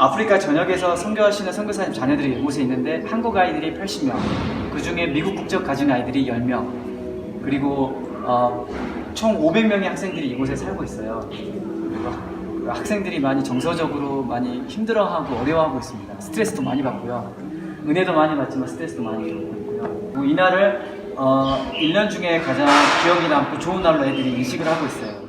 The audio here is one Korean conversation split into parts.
아프리카 전역에서 선교하시는 선교사님 자녀들이 이곳에 있는데 한국 아이들이 80명, 그 중에 미국 국적 가진 아이들이 10명, 그리고 어, 총 500명의 학생들이 이곳에 살고 있어요. 그리고 학- 학생들이 많이 정서적으로 많이 힘들어하고 어려워하고 있습니다. 스트레스도 많이 받고요. 은혜도 많이 받지만 스트레스도 많이 받고 있고요. 뭐 이날을 어, 1년 중에 가장 기억이 남고 좋은 날로 애들이 인식을 하고 있어요.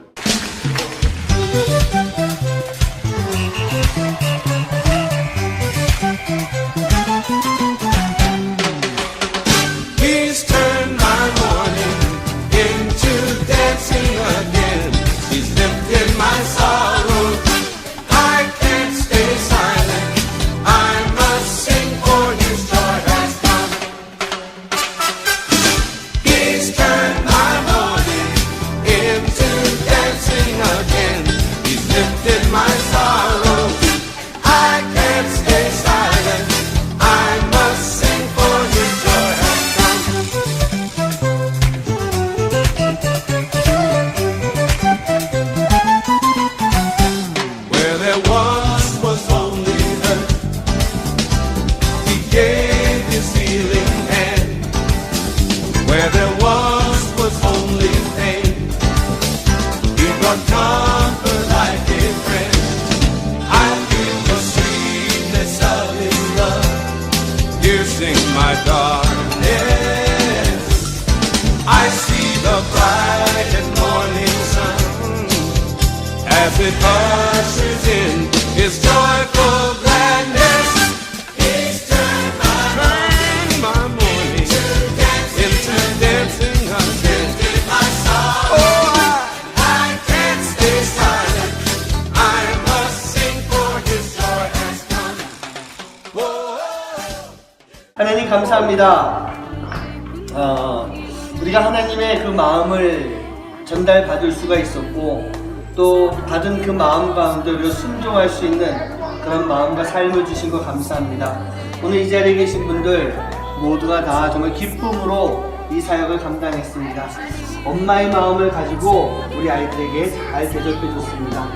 As it ushers in 하나님 감사합니다. 어, 우리가 하나님의 그 마음을 전달받을 수가 있었고 또 받은 그 마음 가운데로 순종할 수 있는 그런 마음과 삶을 주신 것 감사합니다. 오늘 이 자리에 계신 분들 모두가 다 정말 기쁨으로 이 사역을 감당했습니다. 엄마의 마음을 가지고 우리 아이들에게 잘 대접해 줬습니다.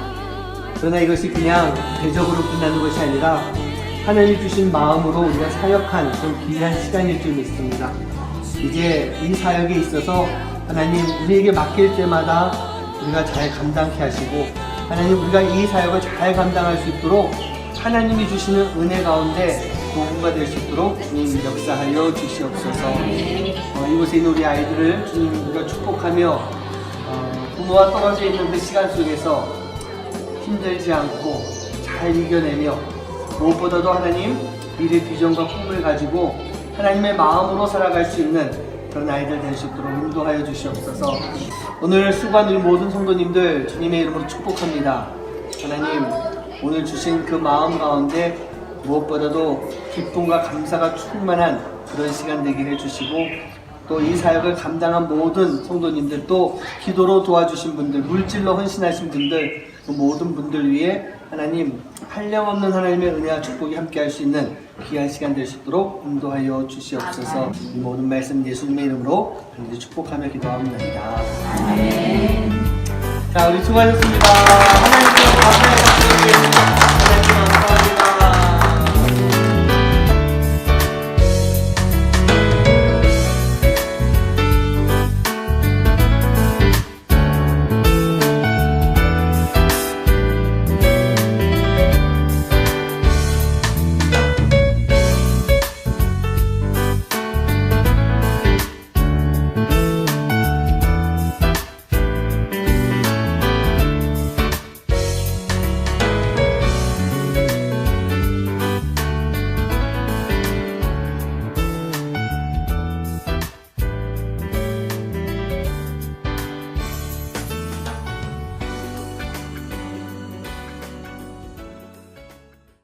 그러나 이것이 그냥 대접으로 끝나는 것이 아니라 하나님이 주신 마음으로 우리가 사역한 좀 귀한 시간일 줄 믿습니다. 이제 이 사역에 있어서 하나님 우리에게 맡길 때마다 우리가 잘 감당케 하시고 하나님 우리가 이 사역을 잘 감당할 수 있도록 하나님이 주시는 은혜 가운데 도구가 될 수 있도록 주님 역사하여 주시옵소서 어, 이곳에 있는 우리 아이들을 주님 우리가 축복하며 어, 부모와 떨어져 있는 그 시간 속에서 힘들지 않고 잘 이겨내며 무엇보다도 하나님 미래 비전과 꿈을 가지고 하나님의 마음으로 살아갈 수 있는 그런 아이들 될 수 있도록 인도하여 주시옵소서. 오늘 수고한 모든 성도님들 주님의 이름으로 축복합니다. 하나님 오늘 주신 그 마음 가운데 무엇보다도 기쁨과 감사가 충만한 그런 시간 되기를 주시고 또 이 사역을 감당한 모든 성도님들 또 기도로 도와주신 분들 물질로 헌신하신 분들 그 모든 분들 위해 하나님 한량 없는 하나님의 은혜와 축복이 함께 할 수 있는 귀한 시간 될 수 있도록 인도하여 주시옵소서. 이 모든 말씀 예수님의 이름으로 간절히 축복하며 기도합니다. 자 우리 수고하셨습니다. 하나님께 감사의 박수